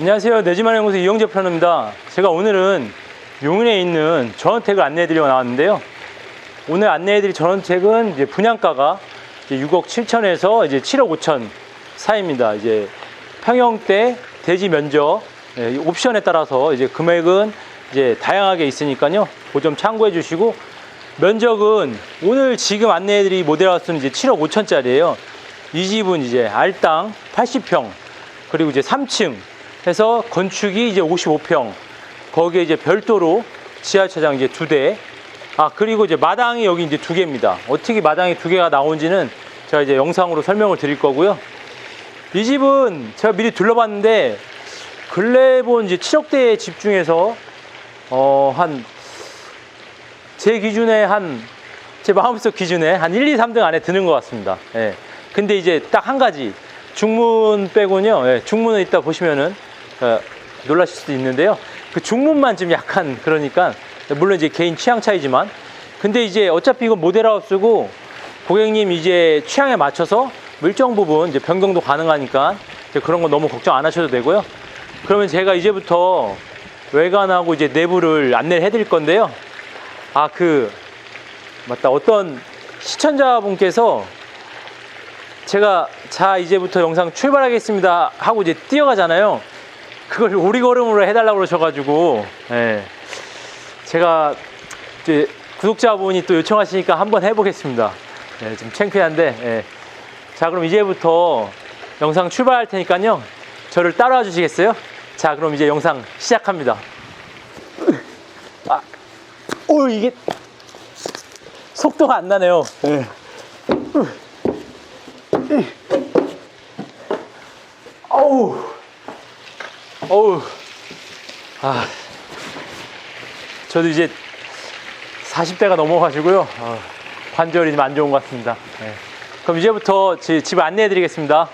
안녕하세요. 내지만 연구소 이영재 프로입니다. 제가 오늘은 용인에 있는 전원택을 안내해드리러 나왔는데요. 오늘 안내해드릴 전원택은 이제 분양가가 이제 6억 7천에서 이제 7억 5천 사이입니다. 이제 평형대 대지 면적 예, 옵션에 따라서 이제 금액은 이제 다양하게 있으니까요. 그 점 참고해 주시고 면적은 오늘 지금 안내해드릴 모델하우스는 이제 7억 5천짜리예요. 이 집은 이제 알땅 80평 그리고 이제 3층 해서 건축이 이제 55평 거기에 이제 별도로 지하철장 이제 두 대. 아 그리고 이제 마당이 여기 이제 두 개입니다. 어떻게 마당이 두 개가 나온지는 제가 이제 영상으로 설명을 드릴 거고요. 이 집은 제가 미리 둘러봤는데 근래 본 이제 7억대 집 중에서 어 한 제 기준에 한 제 마음속 기준에 한 1, 2, 3등 안에 드는 것 같습니다. 예. 근데 이제 딱 한 가지 중문 빼고요. 예, 중문은 이따 보시면은 어, 놀라실 수도 있는데요. 그 중문만 좀 약간 그러니까 물론 이제 개인 취향 차이지만 근데 이제 어차피 이건 모델하우스고 고객님 이제 취향에 맞춰서 일정 부분 이제 변경도 가능하니까 이제 그런 거 너무 걱정 안 하셔도 되고요. 그러면 제가 이제부터 외관하고 이제 내부를 안내를 해드릴 건데요. 아 그 맞다 어떤 시청자분께서 제가 자 이제부터 영상 출발하겠습니다 하고 이제 뛰어가잖아요. 그걸 오리걸음으로 해달라고 그러셔가지고 예. 제가 이제 구독자분이 또 요청하시니까 한번 해보겠습니다. 예, 좀 창피한데 예. 자 그럼 이제부터 영상 출발할 테니까요. 저를 따라와 주시겠어요? 자 그럼 이제 영상 시작합니다. 아, 오 이게 속도가 안 나네요. 예. 어우, 어우, 아, 저도 이제 40대가 넘어가지고요. 어, 관절이 좀 안 좋은 것 같습니다. 예. 그럼 이제부터 제집 안내해 드리겠습니다.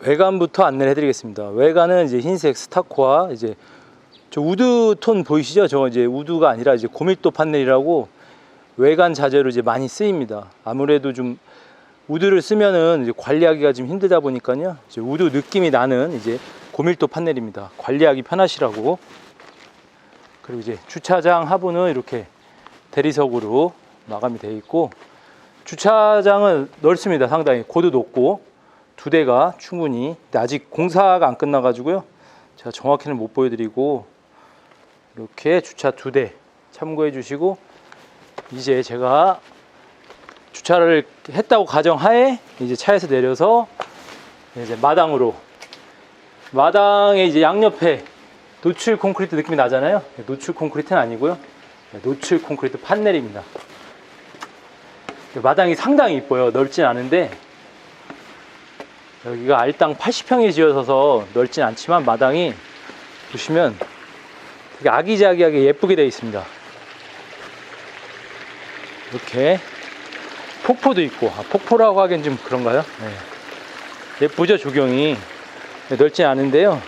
외관부터 안내를 해드리겠습니다. 외관은 이제 흰색 스타코와 이제 저 우드 톤 보이시죠? 저 이제 우드가 아니라 이제 고밀도 판넬이라고 외관 자재로 이제 많이 쓰입니다. 아무래도 좀 우드를 쓰면은 관리하기가 좀 힘들다 보니까요. 우드 느낌이 나는 이제 고밀도 판넬입니다. 관리하기 편하시라고. 그리고 이제 주차장 하부는 이렇게 대리석으로 마감이 되어 있고 주차장은 넓습니다. 상당히 고도 높고 두 대가 충분히 아직 공사가 안 끝나 가지고요. 제가 정확히는 못 보여드리고 이렇게 주차 두 대 참고해 주시고 이제 제가 주차를 했다고 가정하에 이제 차에서 내려서 이제 마당으로 마당에 이제 양옆에 노출 콘크리트 느낌이 나잖아요. 노출 콘크리트는 아니고요. 노출 콘크리트 판넬입니다. 마당이 상당히 이뻐요. 넓진 않은데 여기가 알땅 80평에 지어져서 넓진 않지만 마당이 보시면 되게 아기자기하게 예쁘게 되어 있습니다. 이렇게 폭포도 있고 아, 폭포라고 하기엔 좀 그런가요? 네. 예쁘죠 조경이 네, 넓진 않은데요.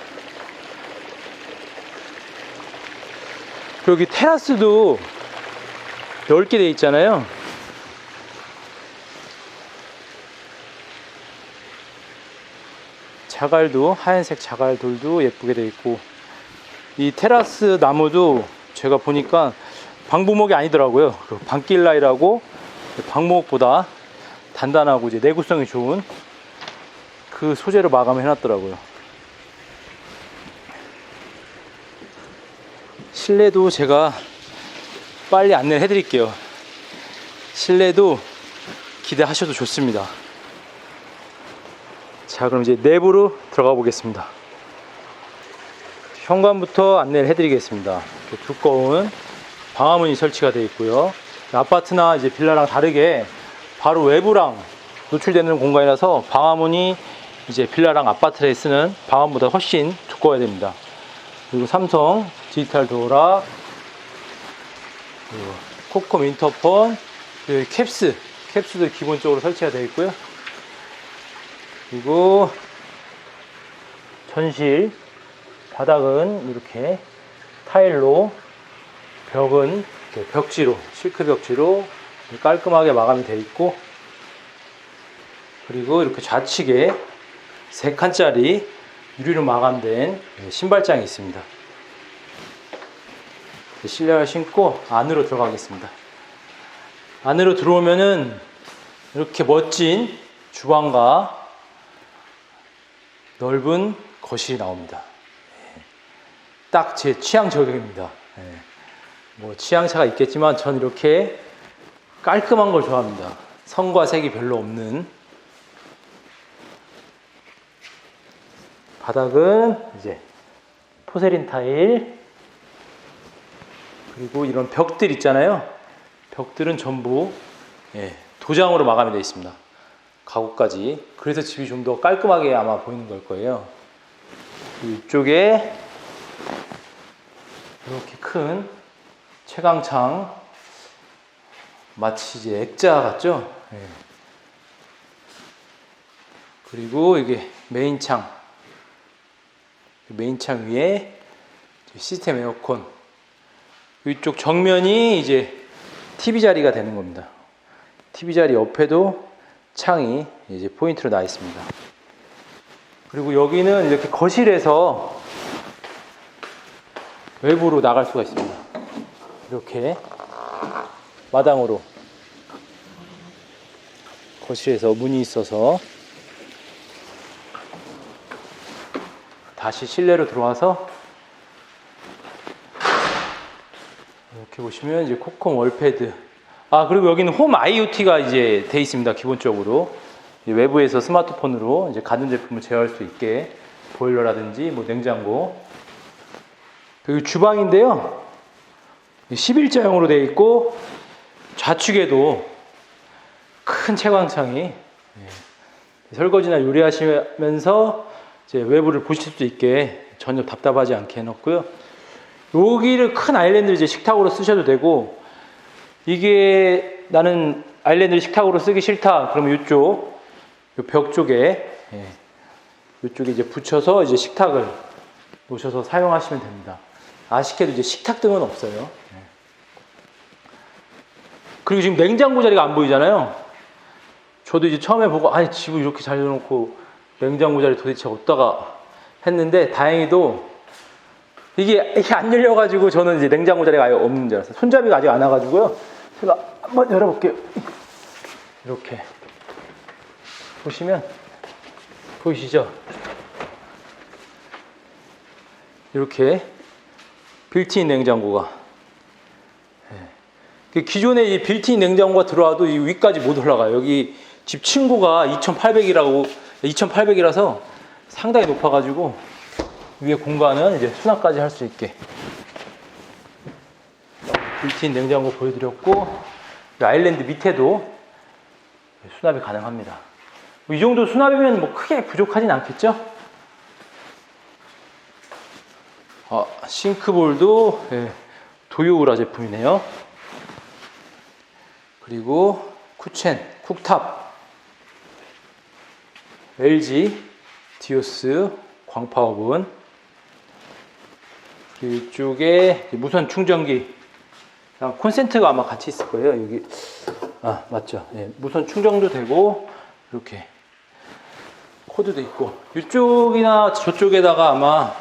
그리고 여기 테라스도 넓게 되어 있잖아요. 자갈도 하얀색 자갈 돌도 예쁘게 되어 있고 이 테라스 나무도 제가 보니까 방부목이 아니더라고요. 그 방길라이라고 방목보다 단단하고 이제 내구성이 좋은 그 소재로 마감해 놨더라고요. 실내도 제가 빨리 안내를 해드릴게요. 실내도 기대하셔도 좋습니다. 자, 그럼 이제 내부로 들어가 보겠습니다. 현관부터 안내를 해드리겠습니다. 두꺼운 방화문이 설치가 되어 있고요. 아파트나 이제 빌라랑 다르게 바로 외부랑 노출되는 공간이라서 방화문이 이제 빌라랑 아파트에 쓰는 방화문보다 훨씬 두꺼워야 됩니다. 그리고 삼성 디지털 도어락, 코콤 인터폰, 그리고 캡스, 캡스도 기본적으로 설치가 되어 있고요. 그리고 전실 바닥은 이렇게 타일로 벽은 이렇게 벽지로 실크 벽지로 깔끔하게 마감이 되어 있고 그리고 이렇게 좌측에 세 칸짜리 유리로 마감된 신발장이 있습니다. 실내화 신고 안으로 들어가겠습니다. 안으로 들어오면은 이렇게 멋진 주방과 넓은 거실이 나옵니다. 딱 제 취향 저격입니다. 예. 뭐 취향차가 있겠지만 전 이렇게 깔끔한 걸 좋아합니다. 성과 색이 별로 없는 바닥은 이제 포세린 타일 그리고 이런 벽들 있잖아요. 벽들은 전부 예, 도장으로 마감이 되어 있습니다. 가구까지. 그래서 집이 좀 더 깔끔하게 아마 보이는 걸 거예요. 이쪽에 이렇게 큰 채광창 마치 이제 액자 같죠? 예. 그리고 이게 메인 창 메인 창 위에 시스템 에어컨 이쪽 정면이 이제 TV 자리가 되는 겁니다. TV 자리 옆에도 창이 이제 포인트로 나 있습니다. 그리고 여기는 이렇게 거실에서 외부로 나갈 수가 있습니다. 이렇게 마당으로 거실에서 문이 있어서 다시 실내로 들어와서 이렇게 보시면 이제 코콤 월패드. 아 그리고 여기는 홈 IoT가 이제 돼 있습니다 기본적으로. 외부에서 스마트폰으로 이제 가전 제품을 제어할 수 있게 보일러라든지 뭐 냉장고. 여기 주방인데요 11자형으로 되어 있고 좌측에도 큰 채광창이 예, 설거지나 요리하시면서 외부를 보실 수 있게 전혀 답답하지 않게 해놓고요. 여기를 큰 아일랜드를 이제 식탁으로 쓰셔도 되고 이게 나는 아일랜드를 식탁으로 쓰기 싫다. 그러면 이쪽 이벽 쪽에 예, 이쪽에 이제 붙여서 이제 식탁을 놓으셔서 사용하시면 됩니다. 아쉽게도 이제 식탁 등은 없어요. 예. 그리고 지금 냉장고 자리가 안 보이잖아요. 저도 이제 처음에 보고 아니 집을 이렇게 잘 해놓고 냉장고 자리 도대체 어디다가 했는데 다행히도 이게, 이게 안 열려가지고 저는 이제 냉장고 자리가 아예 없는 줄 알았어요. 손잡이가 아직 안 와가지고요. 제가 한번 열어볼게요. 이렇게 보시면 보이시죠? 이렇게 빌트인 냉장고가 그 기존에 이 빌트인 냉장고가 들어와도 이 위까지 못 올라가요. 여기 집 친구가 2,800이라고 2,800이라서 상당히 높아가지고 위에 공간은 이제 수납까지 할 수 있게 빌트인 냉장고 보여드렸고 이 아일랜드 밑에도 수납이 가능합니다. 이 정도 수납이면 뭐 크게 부족하진 않겠죠? 아, 싱크볼도 예, 도요우라 제품이네요. 그리고 쿠첸, 쿡탑, LG 디오스 광파오븐 이쪽에 무선 충전기 아, 콘센트가 아마 같이 있을 거예요. 여기 아 맞죠? 예, 무선 충전도 되고 이렇게 코드도 있고 이쪽이나 저쪽에다가 아마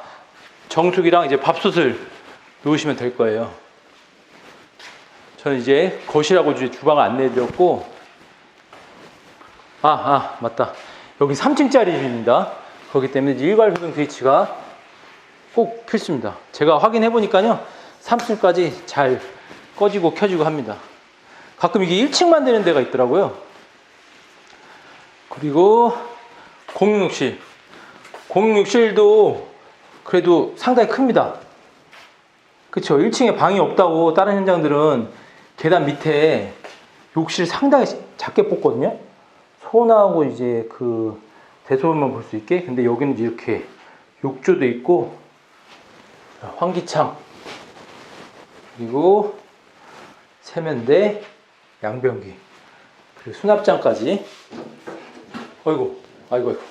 정수기랑 이제 밥솥을 놓으시면 될 거예요. 저는 이제 거실하고 이제 주방을 안내해드렸고, 아, 아, 맞다. 여기 3층짜리 집입니다. 그렇기 때문에 일괄 효등 스위치가 꼭 필수입니다. 제가 확인해 보니까요, 3층까지 잘 꺼지고 켜지고 합니다. 가끔 이게 1층만 되는 데가 있더라고요. 그리고 공용욕실. 공용욕실도 그래도 상당히 큽니다. 그쵸. 1층에 방이 없다고 다른 현장들은 계단 밑에 욕실 상당히 작게 뽑거든요. 소나하고 이제 그 대소문만 볼 수 있게. 근데 여기는 이렇게 욕조도 있고 환기창 그리고 세면대 양변기 그리고 수납장까지. 어이구, 아이고, 아이고.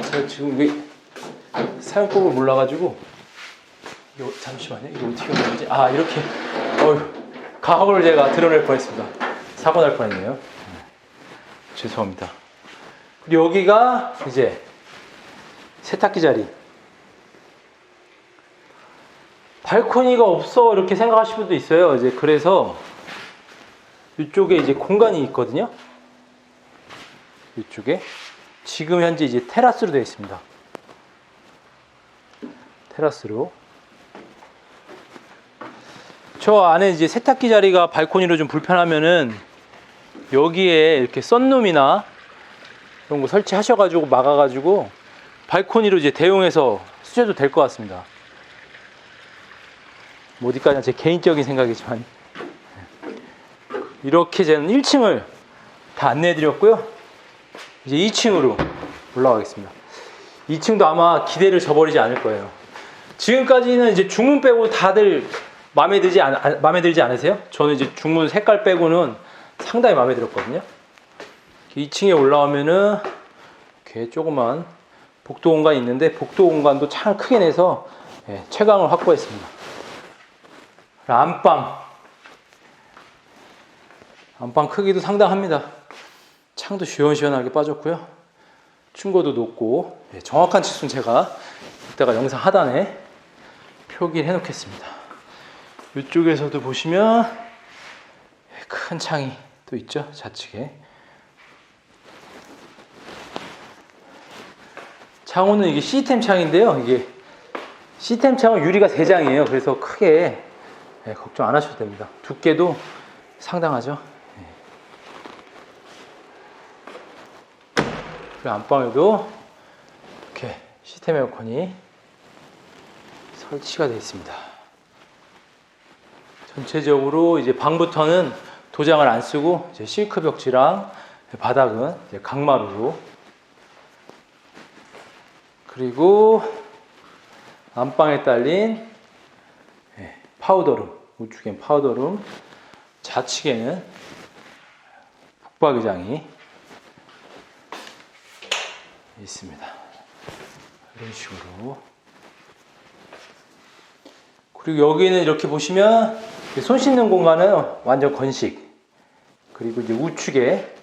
제가 지금 이게 사용법을 몰라가지고 이거 잠시만요. 이거 어떻게 하는 거지? 아 이렇게 가업을 제가 드러낼 뻔했습니다. 사고 날 뻔했네요. 네. 죄송합니다. 그리고 여기가 이제 세탁기 자리. 발코니가 없어 이렇게 생각하실 분도 있어요. 이제 그래서 이쪽에 이제 공간이 있거든요. 이쪽에 지금 현재 이제 테라스로 되어 있습니다. 테라스로. 저 안에 이제 세탁기 자리가 발코니로 좀 불편하면은 여기에 이렇게 썬룸이나 이런 거 설치하셔가지고 막아가지고 발코니로 이제 대용해서 쓰셔도 될 것 같습니다. 뭐 어디까지나 제 개인적인 생각이지만 이렇게 저는 1층을 다 안내해 드렸고요. 이제 2층으로 올라가겠습니다. 2층도 아마 기대를 저버리지 않을 거예요. 지금까지는 이제 중문 빼고 다들 마음에 들지 않, 아, 마음에 들지 않으세요? 저는 이제 중문 색깔 빼고는 상당히 마음에 들었거든요. 2층에 올라오면은 이렇게 조그만 복도 공간이 있는데 복도 공간도 참 크게 내서 예, 채광을 확보했습니다. 안방 안방 크기도 상당합니다. 창도 시원시원하게 빠졌고요. 충고도 높고 예, 정확한 치수는 제가 이따가 영상 하단에 표기를 해놓겠습니다. 이쪽에서도 보시면 큰 창이 또 있죠 좌측에. 창호는 이게 시스템 창인데요 이게. 시스템 창은 유리가 3장이에요. 그래서 크게 예, 걱정 안 하셔도 됩니다. 두께도 상당하죠? 예. 그리고 안방에도 이렇게 시스템 에어컨이 설치가 되어 있습니다 전체적으로 이제 방부터는 도장을 안 쓰고 이제 실크 벽지랑 바닥은 이제 강마루로 그리고 안방에 딸린 예, 파우더룸 우측엔 파우더룸 좌측에는 북박이장이 있습니다. 이런 식으로 그리고 여기는 이렇게 보시면 손 씻는 공간은 완전 건식. 그리고 이제 우측에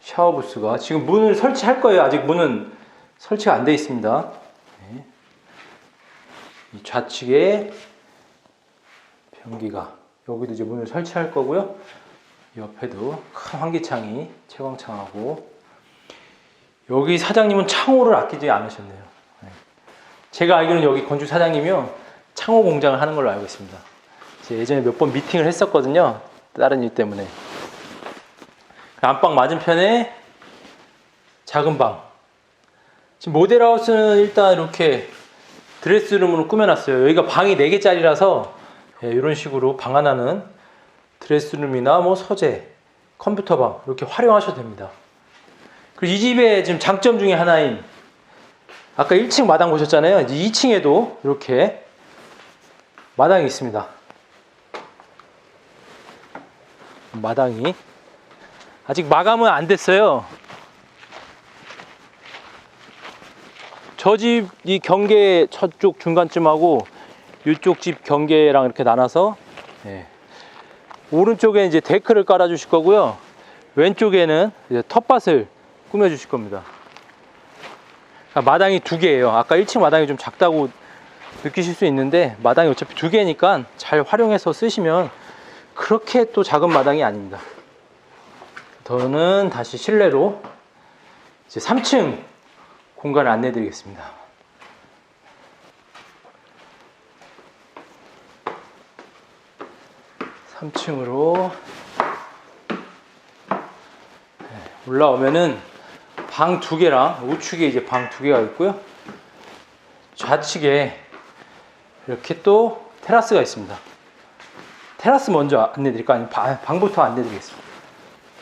샤워 부스가 지금 문을 설치할 거예요. 아직 문은 설치가 안 돼 있습니다. 네. 이 좌측에 변기가 여기도 이제 문을 설치할 거고요. 옆에도 큰 환기창이 채광창하고 여기 사장님은 창호를 아끼지 않으셨네요. 네. 제가 알기로는 여기 건축 사장님이요 창호 공장을 하는 걸로 알고 있습니다. 예전에 몇 번 미팅을 했었거든요. 다른 일 때문에. 안방 맞은편에 작은 방. 지금 모델하우스는 일단 이렇게 드레스룸으로 꾸며놨어요. 여기가 방이 4개짜리라서 이런 식으로 방 하나는 드레스룸이나 뭐 서재, 컴퓨터방 이렇게 활용하셔도 됩니다. 그리고 이 집의 지금 장점 중에 하나인 아까 1층 마당 보셨잖아요. 이제 2층에도 이렇게 마당이 있습니다. 마당이 아직 마감은 안 됐어요. 저 집 이 경계 저쪽 중간쯤하고 이쪽 집 경계랑 이렇게 나눠서 예. 오른쪽에 이제 데크를 깔아 주실 거고요. 왼쪽에는 이제 텃밭을 꾸며 주실 겁니다. 아, 마당이 두 개예요. 아까 1층 마당이 좀 작다고 느끼실 수 있는데 마당이 어차피 두 개니까 잘 활용해서 쓰시면 그렇게 또 작은 마당이 아닙니다. 저는 다시 실내로 이제 3층 공간을 안내 드리겠습니다. 삼층으로 올라오면은 방 두 개랑 우측에 이제 방 두 개가 있고요. 좌측에 이렇게 또 테라스가 있습니다. 테라스 먼저 안내 드릴까? 아니면 방- 방부터 안내 드리겠습니다.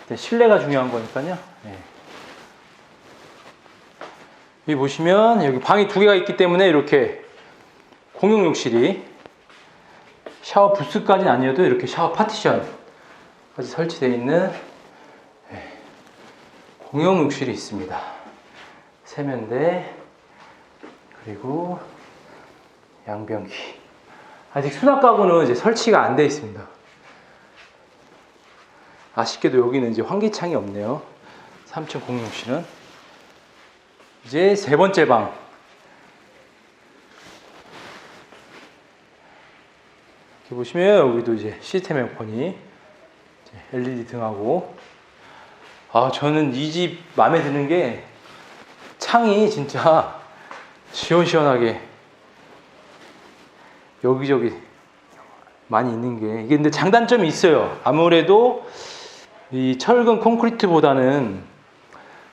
네, 실내가 중요한 거니까요. 네. 여기 보시면 여기 방이 두 개가 있기 때문에 이렇게 공용 욕실이 샤워 부스까지는 아니어도 이렇게 샤워 파티션까지 설치되어 있는 네, 공용 욕실이 있습니다. 세면대 그리고 양변기 아직 수납 가구는 이제 설치가 안 돼 있습니다. 아쉽게도 여기는 이제 환기창이 없네요. 3층 공용실은 이제 세 번째 방. 이렇게 보시면 여기도 이제 시스템 에어컨이 LED 등하고 아 저는 이 집 마음에 드는 게 창이 진짜 시원시원하게 여기저기 많이 있는 게 이게 근데 장단점이 있어요. 아무래도 이 철근 콘크리트보다는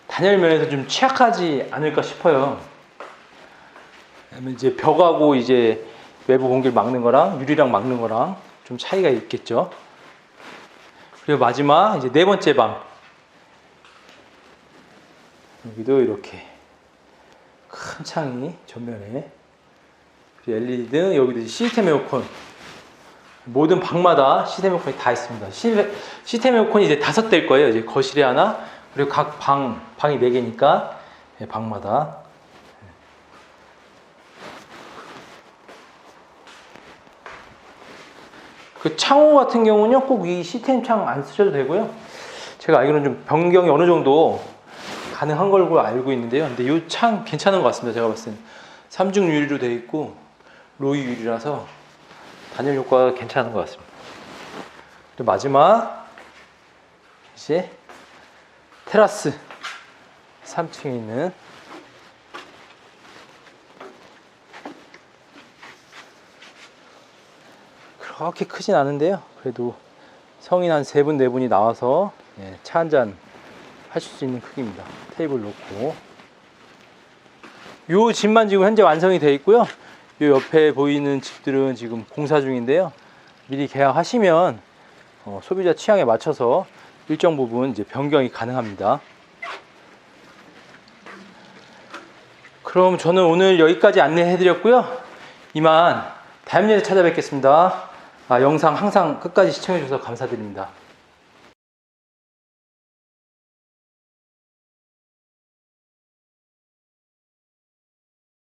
단열 면에서 좀 취약하지 않을까 싶어요. 이제 벽하고 이제 외부 공기를 막는 거랑 유리랑 막는 거랑 좀 차이가 있겠죠. 그리고 마지막 이제 네 번째 방 여기도 이렇게 큰 창이 전면에 LED 등 여기도 시스템 에어컨 모든 방마다 시스템 에어컨이 다 있습니다. 시- 시스템 에어컨이 이제 다섯 대일 거예요. 이제 거실에 하나 그리고 각 방 방이 네 개니까 예, 방마다 그 창호 같은 경우는요 꼭 이 시스템 창 안 쓰셔도 되고요. 제가 알기로는 좀 변경이 어느 정도 가능한 걸로 알고 있는데요. 근데 이 창 괜찮은 것 같습니다. 제가 봤을 때는 삼중 유리로 되어 있고 로이 유리라서 단열 효과가 괜찮은 것 같습니다. 그리고 마지막 이제 테라스 3층에 있는 그렇게 크진 않은데요. 그래도 성인 한 세 분, 네 분이 나와서 예, 차한 잔 하실 수 있는 크기입니다. 테이블 놓고. 요 집만 지금 현재 완성이 되어 있고요. 요 옆에 보이는 집들은 지금 공사 중인데요. 미리 계약하시면 어, 소비자 취향에 맞춰서 일정 부분 이제 변경이 가능합니다. 그럼 저는 오늘 여기까지 안내해 드렸고요. 이만 다음 년에 찾아뵙겠습니다. 아, 영상 항상 끝까지 시청해 주셔서 감사드립니다.